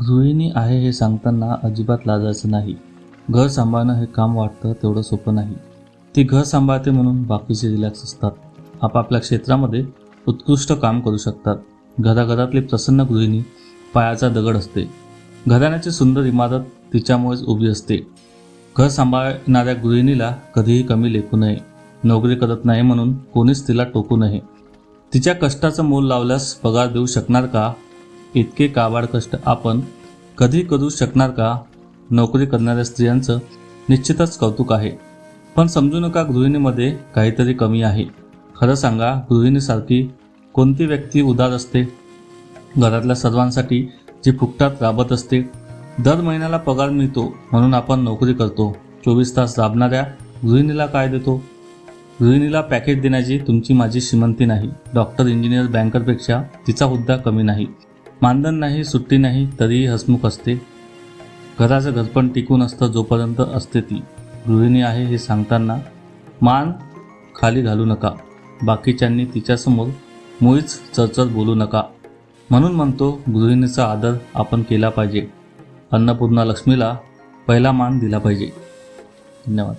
गृहिणी आहे हे सांगताना अजिबात लाजायचं नाही. घर सांभाळणं हे काम वाटतं तेवढं सोपं नाही. ती घर सांभाळते म्हणून बाकीचे रिलॅक्स असतात. आपापल्या क्षेत्रामध्ये उत्कृष्ट काम करू शकतात. घराघरातली प्रसन्न गृहिणी पायाचा दगड असते. घराण्याची सुंदर इमारत तिच्यामुळेच उभी असते. घर सांभाळणाऱ्या गृहिणीला कधीही कमी लेखू नये. नोकरी करत नाही म्हणून कोणीच तिला टोकू नये. तिच्या कष्टाचं मोल लावल्यास पगार देऊ शकणार का? इतके काबाड कष्ट आपण कधी करू शकणार का? नोकरी करणाऱ्या स्त्रियांचं निश्चितच कौतुक आहे. पण समजू नका गृहिणीमध्ये काहीतरी कमी आहे. खरं सांगा गृहिणीसारखी कोणती व्यक्ती उदार असते? घरातल्या सर्वांसाठी जी फुकटात राबत असते दर महिन्याला पगार मिळतो म्हणून आपण नोकरी करतो. चोवीस तास राबणाऱ्या गृहिणीला काय देतो? गृहिणीला पॅकेज देण्याची तुमची माझी श्रीमंती नाही. डॉक्टर इंजिनियर बँकरपेक्षा तिचा हुद्दा कमी नाही. मानधन नाही सुट्टी नाही तरीही हसमुख असते. घराचं घरपण टिकून असतं जोपर्यंत असते ती गृहिणी आहे हे सांगताना मान खाली घालू नका. बाकीच्यांनी तिच्यासमोर मुळीच चरचर बोलू नका. म्हणून म्हणतो गृहिणीचा आदर आपण केला पाहिजे. अन्नपूर्णा लक्ष्मीला पहिला मान दिला पाहिजे. धन्यवाद.